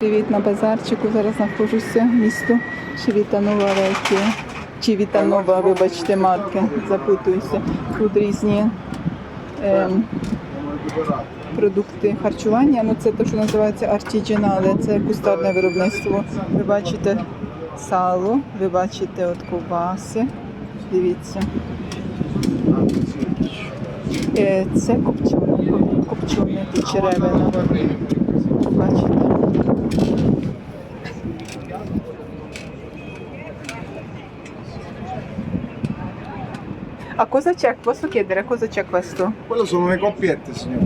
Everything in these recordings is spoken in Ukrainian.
Привіт на базарчику. Зараз знаходжуся в місто Чивітанова Векія. Чивітанова, вибачте, марки, запутуюся. Тут різні ем, продукти харчування. Ну, це те, що називається артіджинали, це кустарне виробництво. Ви бачите сало, ви бачите от ковбаси. Дивіться. Е, Це копчене, копчене черевина. Бачите? A cosa c'è? Posso chiedere cosa c'è questo? Quello sono le coppiette, signore.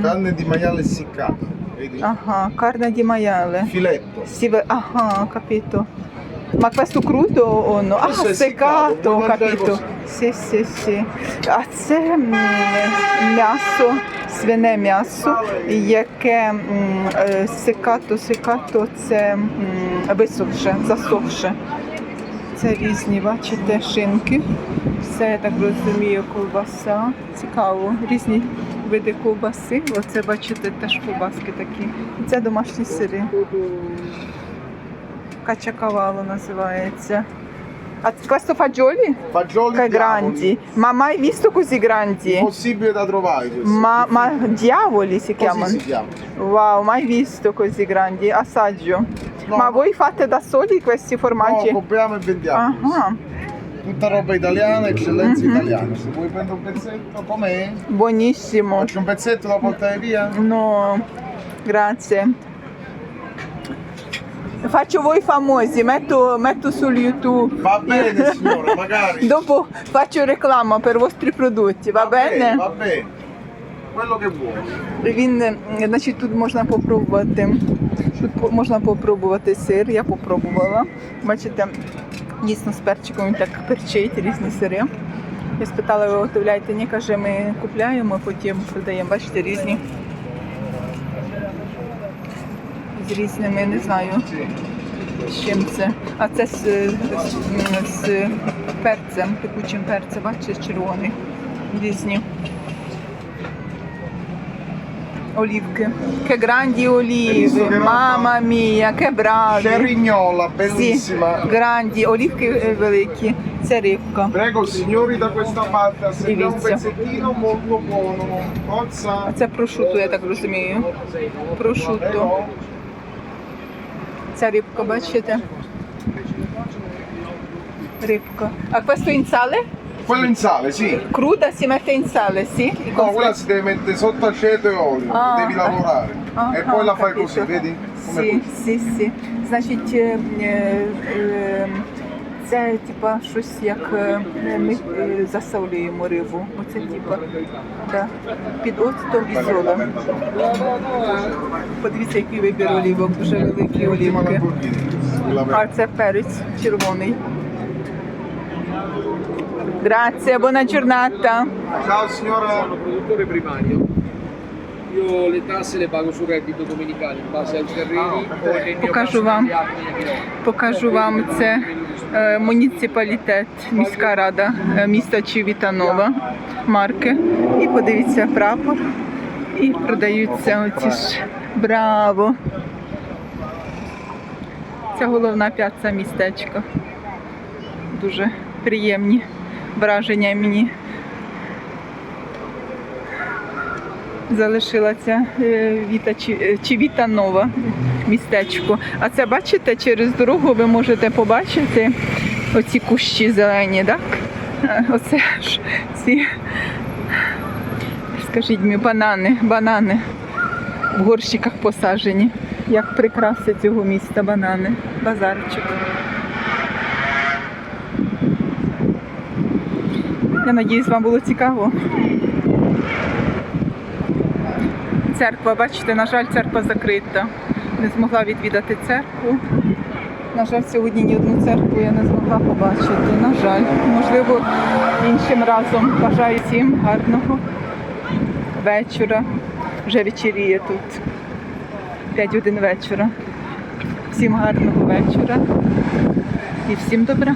Carne di maiale essiccata. Vedi? Ага, carne di maiale. Filetto. Sì, ve- Ага, ho capito. Ma questo crudo o no? Ah, Questo è seccato, seccato, ho puoi mangiare capito. così. Sì, sì, sì. А це м, м'ясо, свине м'ясо, яке е, секато, секато, це висохше, засохше. Це різні, бачите, шинки. Все, я так розумію, ковбаса. Цікаво. Різні види ковбаси. Оце, бачите, теж ковбаски такі. Це домашні сири. Качакавало називається. Questo fagioli? Fagioli Che grandi. Ma mai visto così grandi? Impossibile da trovare questo. Ma, ma diavoli si Così chiamano? si chiama. Wow, mai visto così grandi. Assaggio. No. Ma voi fate da soli questi No, formaggi? compriamo e vendiamo. Ah, Tutta roba italiana, eccellenza Mhm. italiana. Se vuoi prendere un pezzetto, com'è? buonissimo. Faccio un pezzetto da portare via? No, grazie. Faccio voi famosi, metto, metto su YouTube. Va bene, signora, magari. Dopo faccio reclama per i vostri prodotti, va, bene? Va bene. Quello che vuoi. Він, е, значить, тут можна попробувати. Тут по- можна попробувати сир, я попробувала. Бачите, дійсно з перчиком він так перчить, різні сири. Я спитала, ви готовляєте? Ні, каже, ми купляємо, потім продаємо. Бачите, різні. З різними, не знаю, з чим це. А це з, з, з перцем, пекучим перцем, бачите, червоний. Різні. Олівки. Che grandi olive, mamma mia, che bravi. Cerignola, bellissima. гранді, олівки е, великі. Це рибка. Prego signori da questa parte, assegna un pezzettino molto buono. Forza. Це прошутто, я так розумію. Прошутто. Prego. Ця рибка, бачите? Рибка. А questo in sale? Quello in sale, sì. Cruda si mette in sale, sì? No, quella si deve mettere sotto aceto e olio, Ah. devi lavorare. Ah, e poi ah, la fai capito. così, vedi? Come Сі, così. сі, сі. Значить, е, е, це типа щось як е, ми е, засолюємо рибу. Оце типа да, під оцтом і солем. Подивіться, який вибір олівок, дуже великі олівки. А це перець червоний. Grazie, buona giornata. Ciao signora. sono produttore primario. Io le tasse le pago sul reddito domenicale in base ai terreni mio Покажу вам. Покажу вам це муніципалітет, міська рада е, міста Чівітанова, марки. І подивіться прапор. І продаються оці ж браво. Це головна п'ятця містечка. Дуже приємні враження мені. Залишила ця е, Віта Чі- е, містечко. А це бачите, через дорогу ви можете побачити оці кущі зелені, так? Е, Оце ж ці, скажіть мені, банани, банани в горщиках посаджені. Як прикраси цього міста банани. Базарчик. Я надіюсь, вам було цікаво. Церква, бачите, на жаль, церква закрита. Не змогла відвідати церкву. На жаль, сьогодні ні одну церкву я не змогла побачити. На жаль, можливо, іншим разом бажаю всім гарного вечора. Вже вечеріє тут. 5 годин вечора. Всім гарного вечора і всім добра.